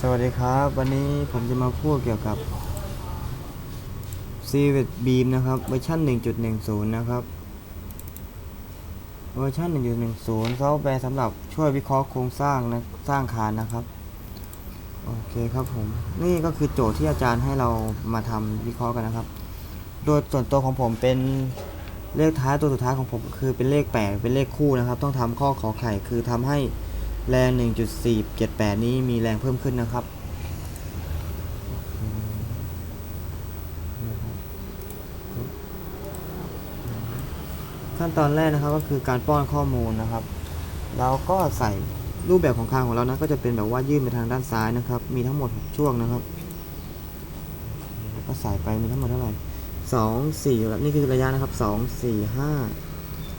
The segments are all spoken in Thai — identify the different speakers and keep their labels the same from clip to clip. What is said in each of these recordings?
Speaker 1: สวัสดีครับ วันนี้ผมจะมาพูดเกี่ยวกับ c v e t Beam นะครับเวอร์ชัน1.10 นะครับ เวอร์ชัน1.10 ซอฟต์แวร์สำหรับช่วยวิเคราะห์โครงสร้างนะสร้างคานนะครับ โอเคครับผม นี่ก็คือโจทย์ที่อาจารย์ให้เรามาทำวิเคราะห์กันนะครับ โดยส่วนตัวของผมเป็นเลขท้ายตัวสุดท้ายของผมคือเป็นเลขแปดเป็นเลขคู่นะครับ ต้องทำข้อขอไข่คือทำให้ แรง 1.478 นี้มีแรงเพิ่มขึ้นนะครับ ขั้นตอนแรกนะครับก็คือการป้อนข้อมูลนะครับ เราก็ใส่รูปแบบของคางของเรานะก็จะเป็นแบบว่ายื่นไปทางด้านซ้ายนะครับ มีทั้งหมดช่วงนะครับ ก็ใส่ไปมีทั้งหมดเท่าไหร่สองสี่แล้วนี่คือระยะนะครับสองสี่ห้า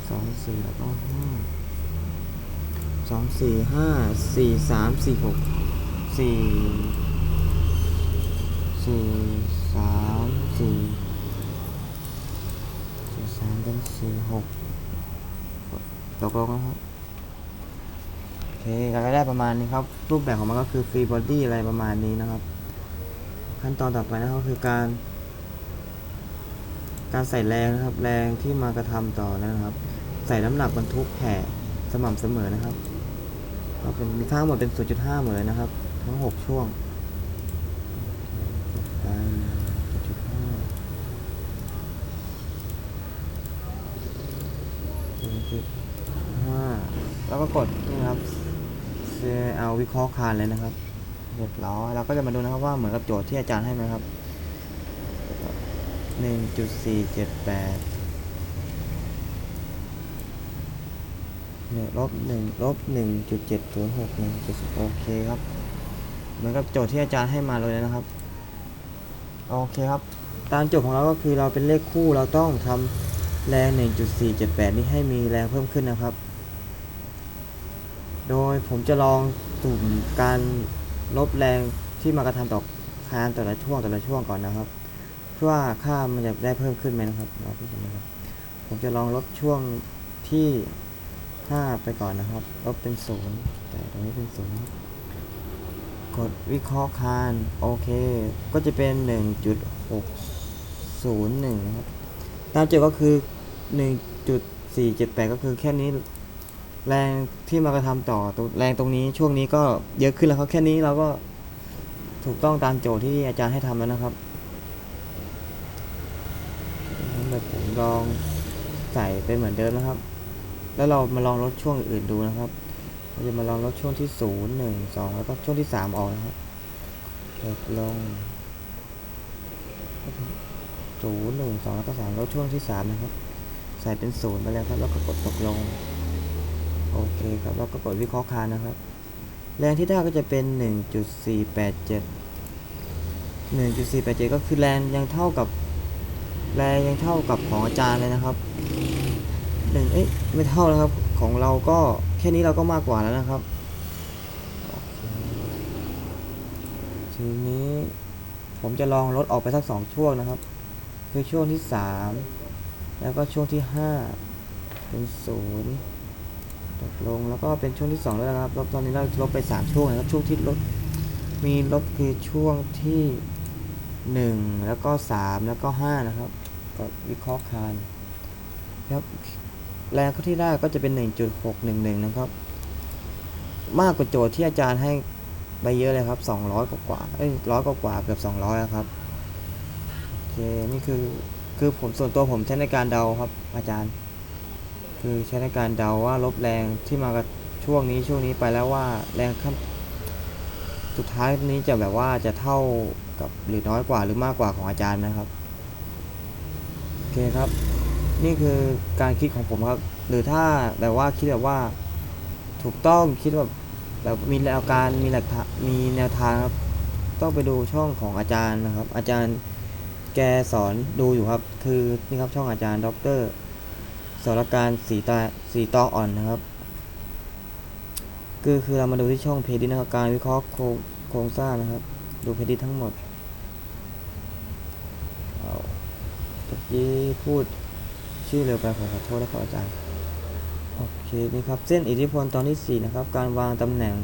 Speaker 1: สองสี่แล้วก็ห้า สองสี่ห้าสี่สามสี่หกสี่สี่สามสี่สี่สามเป็นสี่หกตกลงนะครับโอเคเราก็ได้ประมาณนี้ครับ รูปแบบของมันก็คือฟรีบอดี้อะไรประมาณนี้นะครับ ขั้นตอนต่อไปนะครับคือการ การใส่แรงนะครับ แรงที่มากระทำต่อนะครับ ใส่น้ำหนักบรรทุกแผ่สม่ำเสมอนะครับ เป็นมีค่าหมดเป็น 0.5 เหมือนนะครับ ทั้ง 6 ช่วงแล้วก็กดนี่ครับ เอาวิเคราะห์คานเลยนะครับเรียบร้อยเราก็จะมาดูนะครับว่าเหมือนกับโจทย์ที่อาจารย์ให้ไหมครับ 1.478 เนึ่งลบหนึ่งลบหนึ่งจุดเจ็ดศูนย์หกหนึ่งจุดโอเคครับ เหมือนกับโจทย์ที่อาจารย์ให้มาเลยนะครับ โอเคครับ ตามโจทย์ของเราก็คือเราเป็นเลขคู่เราต้องทำแรง 1.478 นี้ให้มีแรงเพิ่มขึ้นนะครับ โดยผมจะลองสุ่มการลบแรงที่มากระทำต่อคานแต่ละช่วงแต่ละช่วงก่อนนะครับเพื่อว่าค่ามันจะได้เพิ่มขึ้นไหมนะครับลองดูนะครับผมจะลองลบช่วงที่ 5 ไปก่อนนะครับลบเป็น 0 แต่ตรงนี้เป็น 0 กดวิเคราะห์คานโอเค ก็จะเป็น 1.601นะครับตามโจทย์ก็คือ 1.478 ก็คือแค่นี้แรงที่มากระทำต่อตแรงตรงนี้ช่วงนี้ก็เยอะขึ้นแล้วครับแค่นี้เราก็ถูกต้องตามโจทย์ที่อาจารย์ให้ทำแล้วนะครับเดี๋ยวผมลองใส่ไปเหมือนเดิมนะครับ แล้วเรามาลองลดช่วงอื่นๆดูนะครับเราจะมาลองลดช่วงที่ศูนย์หนึ่งสองแล้วก็ช่วงที่สามออกนะครับลดลงศูนย์หนึ่งสองแล้วก็สามล้วช่วงที่สามนะครับ ใส่เป็นศูนย์ไปแล้วครับ แล้วก็กดตกลง โอเคครับ แล้วก็กดวิเคราะห์คานนะครับ แรงที่ได้ก็จะเป็นหนึ่งจุดสี่แปดเจ็ดหนึ่งจุดสี่แปดเจ็ดก็คือแรงยังเท่ากับ แรงยังเท่ากับของอาจารย์เลยนะครับ หนึ่งเอ๊ะไม่เท่านะครับ ของเราก็แค่นี้เราก็มากกว่าแล้วนะครับทีนี้ผมจะลองลดออกไปสักสองช่วงนะครับ คือช่วงที่สามแล้วก็ช่วงที่ห้าเป็นศูนย์ตกลงแล้วก็เป็นช่วงที่สองแล้วนะครับลบตอนนี้เราลบไปสามช่วงนะครับช่วงที่ลดมีลบคือช่วงที่หนึ่งแล้วก็สามแล้วก็ห้านะครับก็วิเคราะห์คานครับ แรงที่ได้ก็จะเป็นหนึ่งจุดหกหนึ่งหนึ่งนะครับ มากกว่าโจทย์ที่อาจารย์ให้ไปเยอะเลยครับสองร้อยกว่าเอ้ยร้อยกว่าๆเกือบสองร้อยครับ โอเค นี่คือ คือผมส่วนตัวผมใช้ในการเดาครับ อาจารย์ คือใช้ในการเดาว่าลบแรงที่มากับช่วงนี้ช่วงนี้ไปแล้วว่าแรงขั้นสุดท้ายนี้จะแบบว่าจะเท่ากับหรือน้อยกว่าหรือมากกว่าของอาจารย์นะครับ โอเคครับ นี่คือการคิดของผมครับ หรือถ้าแบบว่าคิดแบบว่าถูกต้องคิดแบบแบบมีแนวการมีหลักมีแนวทางครับ ต้องไปดูช่องของอาจารย์นะครับ อาจารย์แกสอนดูอยู่ครับ คือนี่ครับช่องอาจารย์ด็อกเตอร์สรการสีตาสีตออ่อนนะครับ คือคือเรามาดูที่ช่องเพจดินะครับการวิเคราะห์โครงโครงสร้างนะครับ ดูเพจดิทั้งหมดเอาตะกี้พูด ชื่อเร็วไปขอขอโทษนะครับอาจารย์โอเคนี่ครับเส้นอิทธิพลตอนที่ 4 นะครับ การวางตำแหน่ง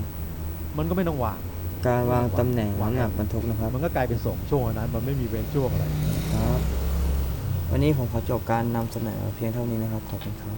Speaker 2: มันก็ไม่ต้องวาง
Speaker 1: การวางตำแหน่งน้ำหนักบรรทุกนะครับ
Speaker 2: มันก็กลายเป็นส่งช่วงอันนั้น มันไม่มีเว้นช่วงอะไร
Speaker 1: ครับ วันนี้ผมขอจบการนำเสนอเพียงเท่านี้นะครับขอบคุณครับ